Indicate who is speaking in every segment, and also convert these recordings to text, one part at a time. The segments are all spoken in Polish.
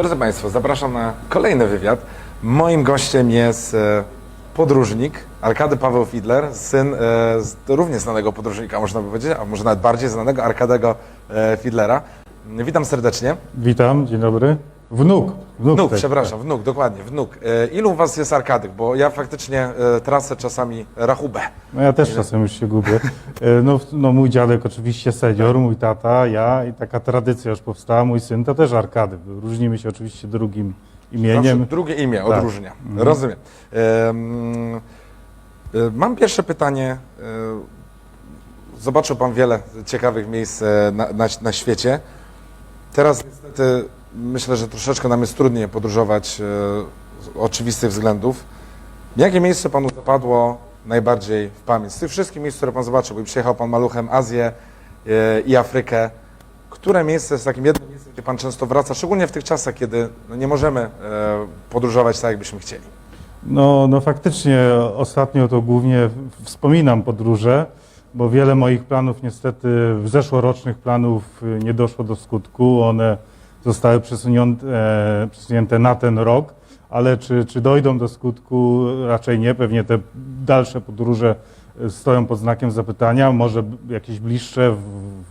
Speaker 1: Drodzy Państwo, zapraszam na kolejny wywiad. Moim gościem jest e, podróżnik Arkady Paweł Fidler, syn e, z również znanego podróżnika, można by powiedzieć, a może nawet bardziej znanego Arkadego e, Fidlera. Witam serdecznie.
Speaker 2: Witam, dzień dobry. Wnuk. Wnuk,
Speaker 1: Wnuk,
Speaker 2: też.
Speaker 1: przepraszam, wnuk, dokładnie, wnuk. E, Ilu u Was jest Arkadych? Bo ja faktycznie e, trasę czasami rachubę.
Speaker 2: No ja też czasem już się gubię. E, No, w- no mój dziadek oczywiście senior, mój tata, ja i taka tradycja już powstała. Mój syn to też Arkady. Różnimy się oczywiście drugim imieniem.
Speaker 1: Znaczy, drugie imię
Speaker 2: Tak.
Speaker 1: odróżnia. Rozumiem. Em, e, Mam pierwsze pytanie. E, Zobaczył Pan wiele ciekawych miejsc e, na, na, na świecie. Teraz niestety myślę, że troszeczkę nam jest trudniej podróżować e, z oczywistych względów. Jakie miejsce Panu zapadło najbardziej w pamięć? Z tych wszystkich miejsc, które Pan zobaczył, bo przejechał Pan maluchem Azję e, i Afrykę. Które miejsce jest takim jednym miejscem, gdzie Pan często wraca, szczególnie w tych czasach, kiedy no, nie możemy e, podróżować tak, jakbyśmy chcieli?
Speaker 2: No, no faktycznie ostatnio to głównie wspominam podróże, bo wiele moich planów niestety, zeszłorocznych planów nie doszło do skutku. One zostały przesunięte, e, przesunięte na ten rok, ale czy, czy dojdą do skutku? Raczej nie. Pewnie te dalsze podróże y, stoją pod znakiem zapytania. Może jakieś bliższe w,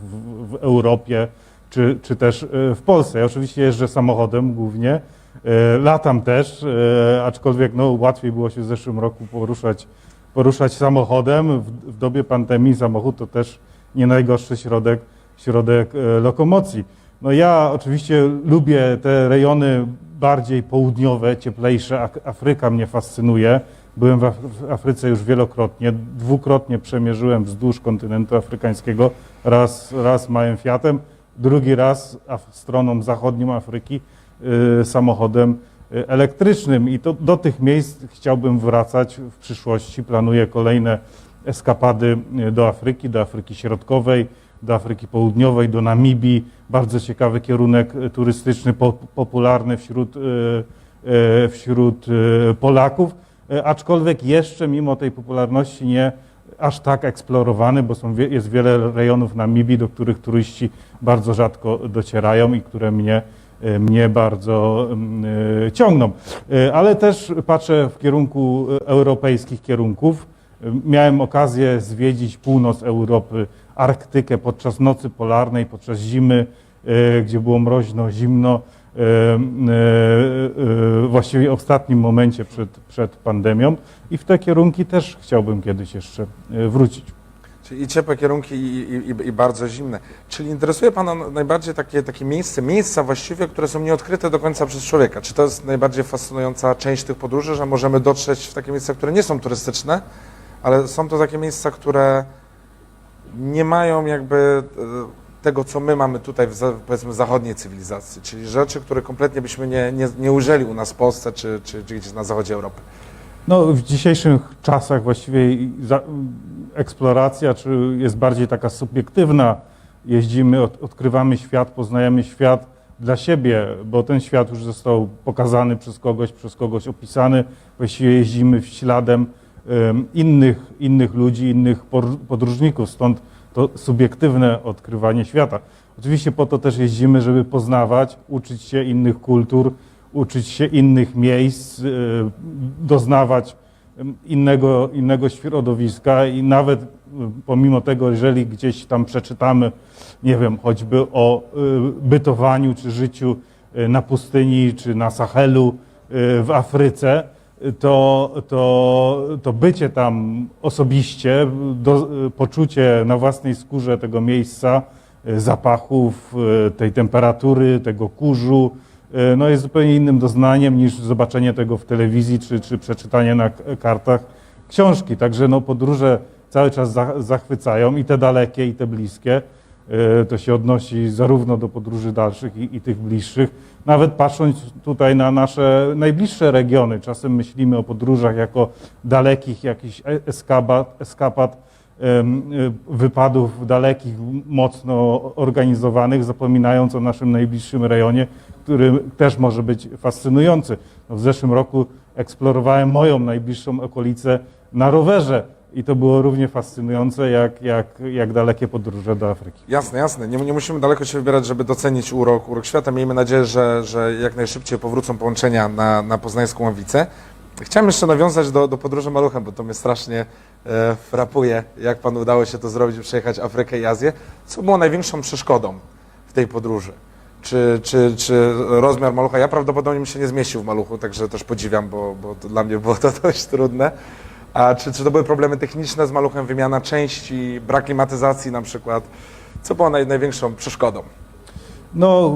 Speaker 2: w, w Europie, czy, czy też y, w Polsce. Ja oczywiście jeżdżę samochodem głównie. E, Latam też, e, aczkolwiek no, łatwiej było się w zeszłym roku poruszać, poruszać samochodem. W, w dobie pandemii samochód to też nie najgorszy środek, środek e, lokomocji. No ja oczywiście lubię te rejony bardziej południowe, cieplejsze. Afryka mnie fascynuje. Byłem w Af- w Afryce już wielokrotnie. Dwukrotnie przemierzyłem wzdłuż kontynentu afrykańskiego. Raz, raz małym Fiatem, drugi raz stroną zachodnią Afryki y, samochodem y, elektrycznym. I to, do tych miejsc chciałbym wracać w przyszłości. Planuję kolejne eskapady y, do Afryki, do Afryki Środkowej, do Afryki Południowej, do Namibii. Bardzo ciekawy kierunek y, turystyczny, po, popularny wśród, y, y, wśród Polaków, aczkolwiek jeszcze mimo tej popularności nie aż tak eksplorowany, bo są, jest wiele rejonów Namibii, do których turyści bardzo rzadko docierają i które mnie, mnie bardzo mm, ciągną. Ale też patrzę w kierunku europejskich kierunków. Miałem okazję zwiedzić północ Europy, Arktykę podczas nocy polarnej, podczas zimy, y, gdzie było mroźno, zimno. y, y, Właściwie w ostatnim momencie przed, przed pandemią i w te kierunki też chciałbym kiedyś jeszcze wrócić.
Speaker 1: Czyli i ciepłe kierunki i, i- i bardzo zimne. Czyli interesuje Pana najbardziej takie, takie miejsce, miejsca właściwie, które są nieodkryte do końca przez człowieka. Czy to jest najbardziej fascynująca część tych podróży, że możemy dotrzeć w takie miejsca, które nie są turystyczne, ale są to takie miejsca, które nie mają jakby e, tego, co my mamy tutaj w powiedzmy zachodniej cywilizacji, czyli rzeczy, które kompletnie byśmy nie, nie, nie ujrzeli u nas w Polsce czy, czy, czy gdzieś na zachodzie Europy.
Speaker 2: No, w dzisiejszych czasach właściwie eksploracja czy jest bardziej taka subiektywna. Jeździmy, od, odkrywamy świat, poznajemy świat dla siebie, bo ten świat już został pokazany przez kogoś, przez kogoś opisany. Właściwie jeździmy śladem em, innych, innych ludzi, innych podróżników, stąd to subiektywne odkrywanie świata. Oczywiście po to też jeździmy, żeby poznawać, uczyć się innych kultur, uczyć się innych miejsc, y, doznawać innego, innego środowiska i nawet y, pomimo tego, jeżeli gdzieś tam przeczytamy, nie wiem, choćby o y, bytowaniu czy życiu na pustyni czy na Sahelu w Afryce, to, to, to bycie tam osobiście, do, poczucie na własnej skórze tego miejsca, y, zapachów, y, tej temperatury, tego kurzu, y, no jest zupełnie innym doznaniem niż zobaczenie tego w telewizji czy, czy przeczytanie na kartach książki. Także no, podróże cały czas za- zachwycają i te dalekie, i te bliskie. Y, To się odnosi zarówno do podróży dalszych i, i tych bliższych. Nawet patrząc tutaj na nasze najbliższe regiony, czasem myślimy o podróżach jako dalekich jakichś e- eskapad em, y, wypadów dalekich, mocno organizowanych, zapominając o naszym najbliższym rejonie, który też może być fascynujący. No w zeszłym roku eksplorowałem moją najbliższą okolicę na rowerze i to było równie fascynujące jak, jak, jak dalekie podróże do Afryki.
Speaker 1: Jasne, jasne. Nie, nie musimy daleko się wybierać, żeby docenić urok, urok świata. Miejmy nadzieję, że, że jak najszybciej powrócą połączenia na, na poznańską ławicę. Chciałem jeszcze nawiązać do, do podróży maluchem, bo to mnie strasznie e, frapuje, jak panu udało się to zrobić, przejechać Afrykę i Azję. Co było największą przeszkodą w tej podróży? Czy, czy, czy rozmiar malucha? Ja prawdopodobnie bym się nie zmieścił w maluchu, także też podziwiam, bo, bo dla mnie było to dość trudne. A czy, czy to były problemy techniczne z maluchem, wymiana części, brak klimatyzacji na przykład? Co było naj, największą przeszkodą?
Speaker 2: No,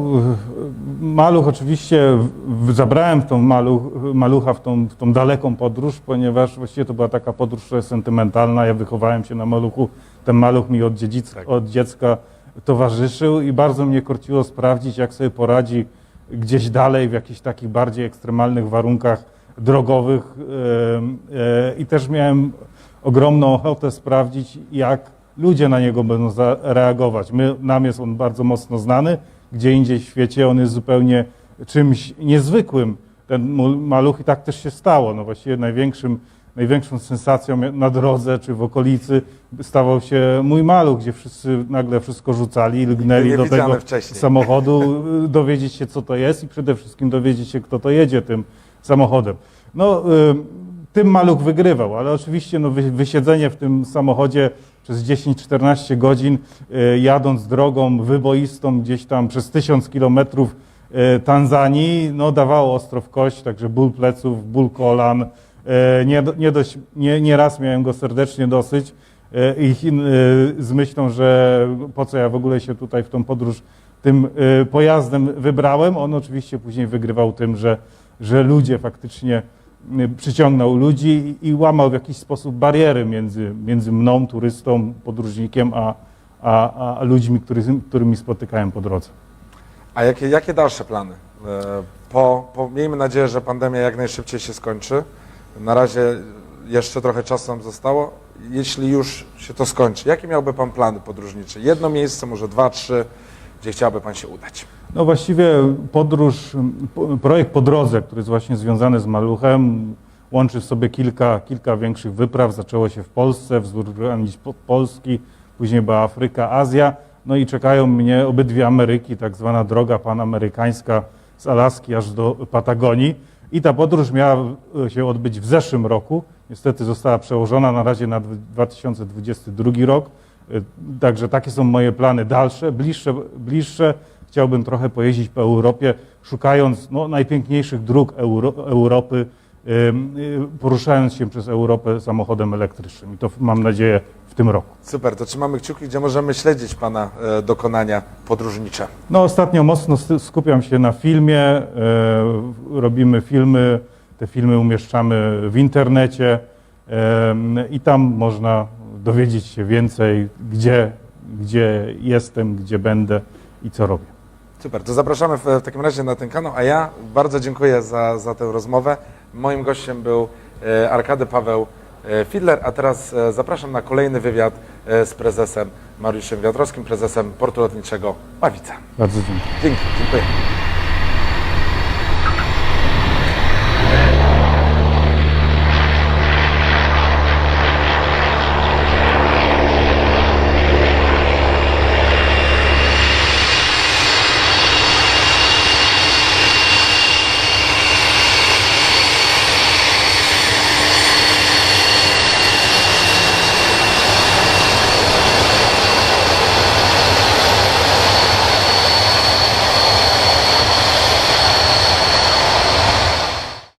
Speaker 2: maluch oczywiście, w- zabrałem w tą maluch, malucha w tą, w tą daleką podróż, ponieważ właściwie to była taka podróż sentymentalna. Ja wychowałem się na maluchu, ten maluch mi od, dziedzic,
Speaker 1: Tak.
Speaker 2: od dziecka towarzyszył i bardzo mnie korciło sprawdzić, jak sobie poradzi gdzieś dalej w jakichś takich bardziej ekstremalnych warunkach drogowych. e, I też miałem ogromną ochotę sprawdzić, jak ludzie na niego będą zareagować. My, nam jest on bardzo mocno znany, gdzie indziej w świecie on jest zupełnie czymś niezwykłym. Ten maluch i tak też się stało. No właściwie największym, największą sensacją na drodze czy w okolicy stawał się mój maluch, gdzie wszyscy nagle wszystko rzucali i lgnęli do tego
Speaker 1: wcześniej.
Speaker 2: samochodu, y, dowiedzieć się co to jest i przede wszystkim dowiedzieć się kto to jedzie tym samochodem. No, tym maluch wygrywał, ale oczywiście no, wy- wysiedzenie w tym samochodzie przez 10-14 godzin, y, jadąc drogą wyboistą gdzieś tam przez tysiąc kilometrów y, Tanzanii, no dawało ostro w kość, także ból pleców, ból kolan. Y, Nie, nie, dość, nie, nie raz miałem go serdecznie dosyć i z myślą, że po co ja w ogóle się tutaj w tą podróż tym pojazdem wybrałem. On oczywiście później wygrywał tym, że, że ludzie faktycznie y, przyciągnął ludzi i, łamał w jakiś sposób bariery między, między mną, turystą, podróżnikiem, a, a, a ludźmi, który, którymi spotykałem po drodze.
Speaker 1: A jakie, jakie dalsze plany? E, Po, po, miejmy nadzieję, że pandemia jak najszybciej się skończy. Na razie jeszcze trochę czasu nam zostało. Jeśli już się to skończy, jakie miałby Pan plany podróżnicze? Jedno miejsce, może dwa, trzy, gdzie chciałby Pan się udać?
Speaker 2: No właściwie podróż, po- projekt po drodze, który jest właśnie związany z Maluchem, łączy w sobie kilka, kilka większych wypraw. Zaczęło się w Polsce, wzdłuż granic po- Polski, później była Afryka, Azja. No i czekają mnie obydwie Ameryki, tak zwana droga panamerykańska z Alaski aż do Patagonii. I ta podróż miała się odbyć w zeszłym roku. Niestety została przełożona na razie na dw- 2022 rok. E, Także takie są moje plany dalsze, bliższe, bliższe. Chciałbym trochę pojeździć po Europie, szukając no, najpiękniejszych dróg Euro, Europy, y, poruszając się przez Europę samochodem elektrycznym. I to mam nadzieję w tym roku.
Speaker 1: Super, to trzymamy kciuki, gdzie możemy śledzić Pana e, dokonania podróżnicze.
Speaker 2: No, ostatnio mocno skupiam się na filmie. E, robimy filmy, te filmy umieszczamy w internecie i tam można dowiedzieć się więcej, gdzie, gdzie jestem, gdzie będę i co robię.
Speaker 1: Super, to zapraszamy w, w takim razie na ten kanał, a ja bardzo dziękuję za, za tę rozmowę. Moim gościem był e, Arkady Paweł e, Fidler, a teraz e, zapraszam na kolejny wywiad e, z prezesem Mariuszem Wiatrowskim, prezesem portu lotniczego Ławica.
Speaker 2: Bardzo dziękuję.
Speaker 1: Dzięki, dziękuję.